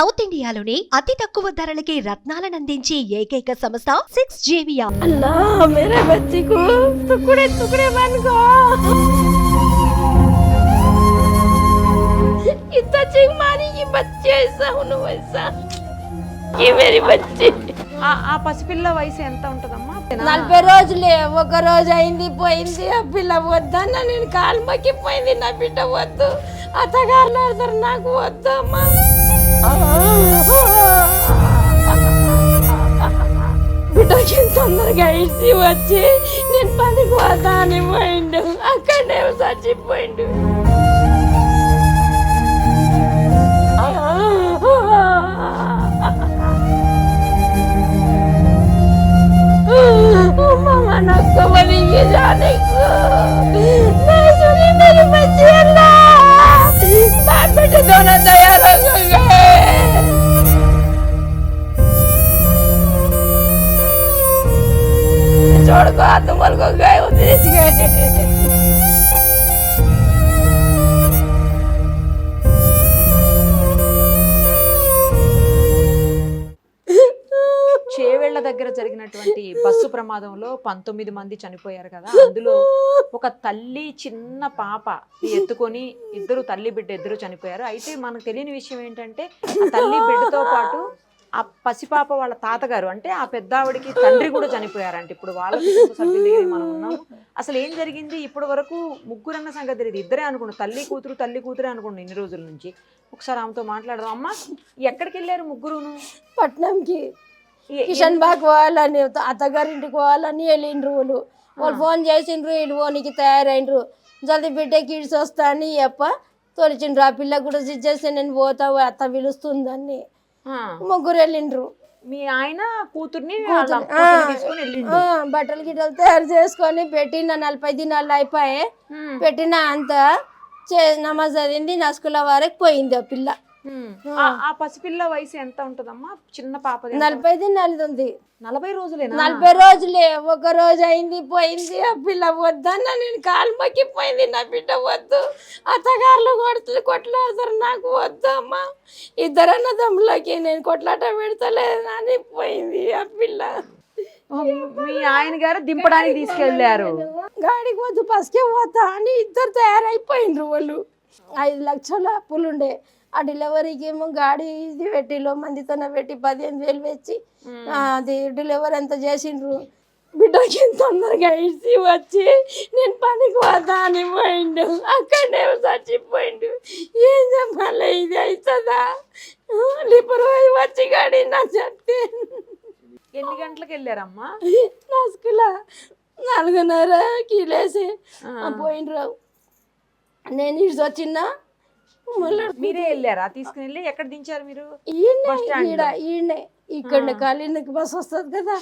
South ఇండియాలోని అతి తక్కువ ధరలకి రత్నాలనందించే ఏకైక సంస్థ సిక్స్ జేవియా अल्लाह मेरे बच्चे को टुकड़े टुकड़े बन गो इतना चिंग मारी ये बच्चे ऐसा होने वैसा ये मेरी बच्ची ఆ ఆ పసిపిల్ల వయసు ఎంత ఉంటదమ్మా నలభై రోజులే ఒక రోజు అయింది పోయింది ఆ పిల్ల వద్దన్న నేను కాలు మొక్కిపోయింది నా బిడ్డ వద్దు అత్తగారు ఆడతారు నాకు వద్దు అమ్మా బిడ్డకి తొందరగా ఇచ్చి వచ్చి నేను పనికి పోతాను పోయిండు. అక్కడనే చచ్చిపోయిండు. మా నక్క వలిగి ప్రమాదంలో పంతొమ్మిది మంది చనిపోయారు కదా. అందులో ఒక తల్లి చిన్న పాప ఎత్తుకొని ఇద్దరు తల్లి బిడ్డ ఇద్దరు చనిపోయారు. అయితే మనకు తెలియని విషయం ఏంటంటే తల్లి బిడ్డతో పాటు ఆ పసిపాప వాళ్ళ తాతగారు అంటే ఆ పెద్దావిడికి తండ్రి కూడా చనిపోయారంట. ఇప్పుడు వాళ్ళ కుటుంబ సభ్యుల మనం ఉన్నాము. అసలు ఏం జరిగింది? ఇప్పటి వరకు ముగ్గురు అన్న సంగతి తెలియదు. ఇద్దరే అనుకున్నాం తల్లి కూతురు తల్లి కూతురే అనుకున్నాం ఇన్ని రోజుల నుంచి. ఒకసారి ఆమెతో మాట్లాడదాం. అమ్మ ఎక్కడికి వెళ్ళారు ముగ్గురును? పట్నంకి. కిషన్ బాగ్ పోవాలని అత్తగారింటికి పోవాలని వెళ్ళిండ్రు వాళ్ళు. వాళ్ళు ఫోన్ చేసిండ్రు వీళ్ళు పోనీకి తయారైండ్రు. జల్దీ బిడ్డకి ఇడిచి వస్తా అని చెప్ప తోలిచిండ్రు. ఆ పిల్ల కూడా చేస్తే నేను పోతా అత్త పిలుస్తుందని. ముగ్గురు వెళ్ళిండ్రు. మీ ఆయన కూతుర్ని బట్టలు గిట్టలు తయారు చేసుకొని పెట్టిన నలభై దినాలు అయిపోయి ఉమ్, పెట్టిన అంత చే నమాజ్ చదివింది నసుకుల వరకు పోయింది ఆ పిల్ల. ఆ- పసిపిల్ల వయసు ఎంత ఉంటదమ్మా? చిన్న ఎంత? నలభై దినాలు ఉంది. నలభై రోజులేనా? నలభై రోజులే ఒక రోజు అయింది పోయింది ఆ పిల్ల వద్దన్న నేను కాలు మొక్కిపోయింది నా బిడ్డ వద్దు. అత్తగారులు కొడుతుంది కొట్లాడతారు నాకు వద్దు అమ్మా. ఇద్దరు అన్నదమ్ములకి నేను కొట్లాట పెడతలేదు అని పోయింది ఆ పిల్ల. మీ ఆయన గారు దింపడానికి తీసుకెళ్ళారు గాడికి వద్దు పసుకే పోతా అని ఇద్దరు తయారైపోయిండ్రు వాళ్ళు. ఐదు లక్షల అప్పులు ఉండే ఆ డెలివరీకి ఏమో గాడి ఇది పెట్టిలో మందితోనే పెట్టి పదిహేను వేలు పెట్టి అది డెలివరీ అంతా చేసిండ్రు? బిడ్డకి తొందరగా ఇచ్చి వచ్చి నేను పనికి పోతా అని పోయిండు. అక్కడనే చచ్చిపోయిండు. ఏం చెప్పాలి ఇది అవుతుందా లిపరు వచ్చి గాడి నా చెప్తే ఎన్ని గంటలకు వెళ్ళారమ్మా? నా స్కూల్ నాలుగున్నరకి లేసి. పోయిండ్రు. నేను ఇటు వచ్చిన మీరే వెళ్ళారా? తీసుకుని వెళ్ళి ఎక్కడ దించారు మీరు? ఈయనే ఈడ ఇక్కడ కాలిందకి బస్ వస్తుంది కదా.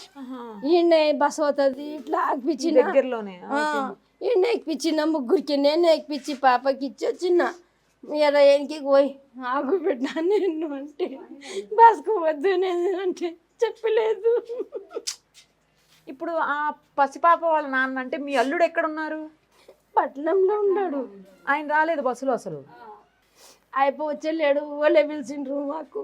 ఈయనే బస్ అవుతుంది ఇట్లా ఎక్కిపించిన దగ్గరలోనే. ఈయన ఎక్కిపించిన ముగ్గురికి నేను ఎక్కిపించి పాపకి ఇచ్చి వచ్చిన. మీర ఏనికి పోయి ఆగు పెట్టినా నేను అంటే బస్కు వద్దు నేను అంటే చెప్పలేదు. ఇప్పుడు ఆ పసిపాప వాళ్ళ నాన్న అంటే మీ అల్లుడు ఎక్కడ ఉన్నారు? పట్నంలో ఉన్నాడు. ఆయన రాలేదు బస్సులో అసలు. అయిపో వచ్చేలేడు వాళ్ళే పిలిచిండ్రు మాకు.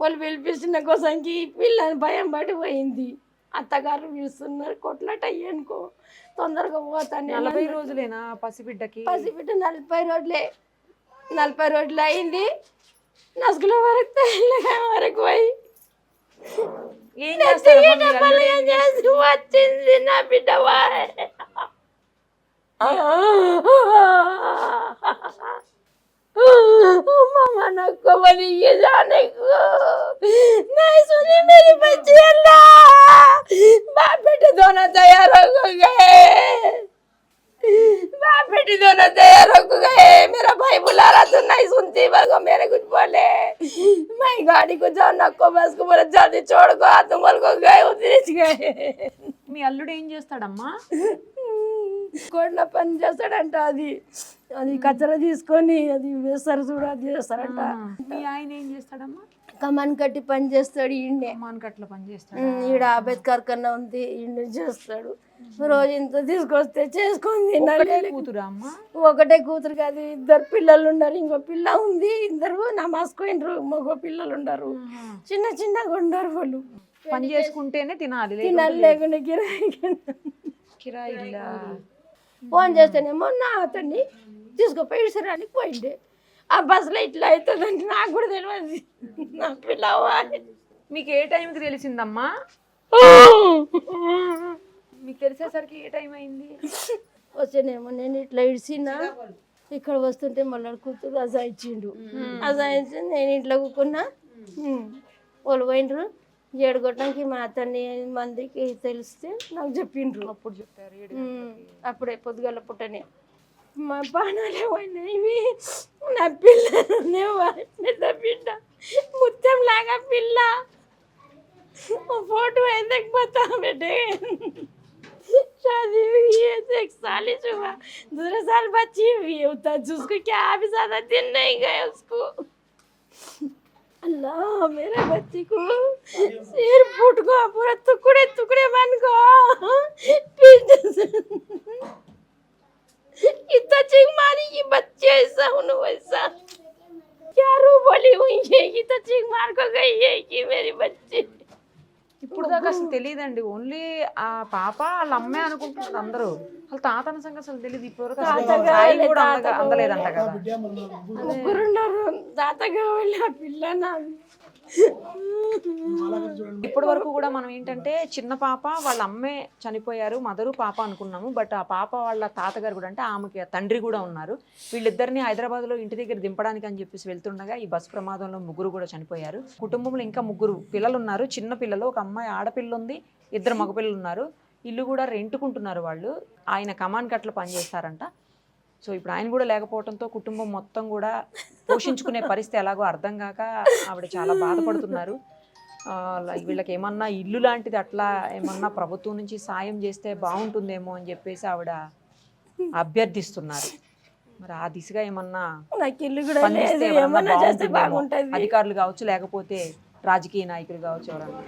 వాళ్ళు పిలిపించిన కోసానికి పిల్లని భయం పడి పోయింది అత్తగారు పిలుస్తున్నారు కొట్లాట అయ్యనుకో తొందరగా పోతాను నలభై రోజులేనా పసిబిడ్డకి? పసిబిడ్డ నలభై రోజులే. నలభై రోజులు అయింది. నసుగుల వరకు వరకు పోయి. చేసి వచ్చింది నా బిడ్డ వాయ్. मामा नको बनी ये जाने को नहीं सुनी मेरी बच्ची अल्लाह बाप बेटे दोनों तैयार हो गए बाप बेटी दोनों तैयार हो गए मेरा भाई बुला रहा तो नहीं सुनती मेरे को मेरे कुछ बोले मैं गाड़ी को जाओ नको बस को बोले जल्दी छोड़ को हाथ मल को गए उधर गए మీ అల్లుడు ఏం చేస్తాడమ్మా కొండ పని చేస్తాడంట అది. అది కచ్చర తీసుకొని అది వేస్తారు చూడు అది చేస్తారంట. మీ ఆయన ఏం చేస్తాడమ్మా? కమాన్ కట్టి పని చేస్తాడు ఈయన్నే. మానకట్ల పని చేస్తాడు? ఈడ అంబేద్కర్ కన్నా ఉంది ఈయన చేస్తాడు. రోజు ఇంత తీసుకొస్తే తినాలి. కూతురా అమ్మా? ఒకటే కూతురు కాదు ఇద్దరు పిల్లలు ఉన్నారు. ఇంకో పిల్ల ఉంది ఇద్దరు నమాసుకోయినరు మగ పిల్లలు ఉండరు. చిన్న చిన్నగా ఉండరు వాళ్ళు. పని చేసుకుంటేనే తినాలి తినాలి లేకుండా కిరాయి కిరాయి? ఫోన్ చేస్తేనేమో నా అతన్ని తీసుకుపోయి ఇసరానికి పోయిండే ఆ బస్సులో ఇట్లా అవుతుందంటే నాకు కూడా తెలియదు నా పిల్లవా మీకు ఏ టైంకి తెలిసిందమ్మా? మీకు తెలిసేసరికి ఏ టైం అయింది? వస్తేనేమో నేను ఇట్లా ఇడిచినా ఇక్కడ వస్తుంటే మళ్ళీ కూతురు అజాయించిండు అజాయించి నేను ఇంట్లో కూకున్నా. వాళ్ళు పోయిండ్రు. ఏడు కొట్టడానికి మా అతన్ని మందికి తెలిస్తే నాకు చెప్పిండ్రు అప్పుడు చెప్పారు ఏడు ఉమ్. అప్పుడే పొద్దుగల పుట్టనే మా బాణాలే పోయినాయి ఇవి నా పిల్లనే పెద్ద బిడ్డ ముత్యం లాగా పిల్ల फोटो है देख बता बेटे शादी हुई है तो एक साल ही हुआ दूसरे साल बच्ची हुई है उतना उसको क्या अभी ज्यादा दिन नहीं गए उसको अल्लाह मेरे बच्ची को सिर फूट गया पूरा टुकड़े टुकड़े बन गया पीठ से इतना चिंग मारी कि बच्चे ऐसा उन वैसा क्या रू बोली हुई है कि तो चिंग मार को गई है कि मेरी बच्ची ఇప్పుడు దాకా అసలు తెలియదండి ఓన్లీ ఆ పాప వాళ్ళ అమ్మే అనుకుంటున్నారు అందరూ వాళ్ళ తాతన సంగతి అసలు తెలియదు ఇప్పటివరకు అసలు తాత కూడా తాత అందగా- అందలేదంట కదా. ముగ్గురున్నారు తాత కావాలి ఆ పిల్ల నాది. ఇప్పటి వరకు కూడా మనం ఏంటంటే చిన్న పాప వాళ్ళ అమ్మే చనిపోయారు మదరు పాప అనుకున్నాము. బట్ ఆ పాప వాళ్ళ తాతగారు కూడా అంటే ఆమెకి తండ్రి కూడా ఉన్నారు. వీళ్ళిద్దరిని హైదరాబాద్లో ఇంటి దగ్గర దింపడానికి అని చెప్పేసి వెళ్తుండగా ఈ బస్ ప్రమాదంలో ముగ్గురు కూడా చనిపోయారు. కుటుంబంలో ఇంకా ముగ్గురు పిల్లలు ఉన్నారు. చిన్న పిల్లలు ఒక అమ్మాయి ఆడపిల్ల ఉంది ఇద్దరు మగపిల్లలు ఉన్నారు. ఇల్లు కూడా రెంటుకుంటున్నారు వాళ్ళు. ఆయన కమాన్ కట్ల పనిచేస్తారంట సో ఇప్పుడు ఆయన కూడా లేకపోవడంతో కుటుంబం మొత్తం కూడా పోషించుకునే పరిస్థితి ఎలాగో అర్థం కాక ఆవిడ చాలా బాధపడుతున్నారు. వీళ్ళకి ఏమన్నా ఇల్లు లాంటిది అట్లా ఏమన్నా ప్రభుత్వం నుంచి సాయం చేస్తే బాగుంటుందేమో అని చెప్పేసి ఆవిడ అభ్యర్థిస్తున్నారు. మరి ఆ దిశగా ఏమన్నా అధికారులు కావచ్చు లేకపోతే రాజకీయ నాయకులు కావచ్చు ఎవరన్నా.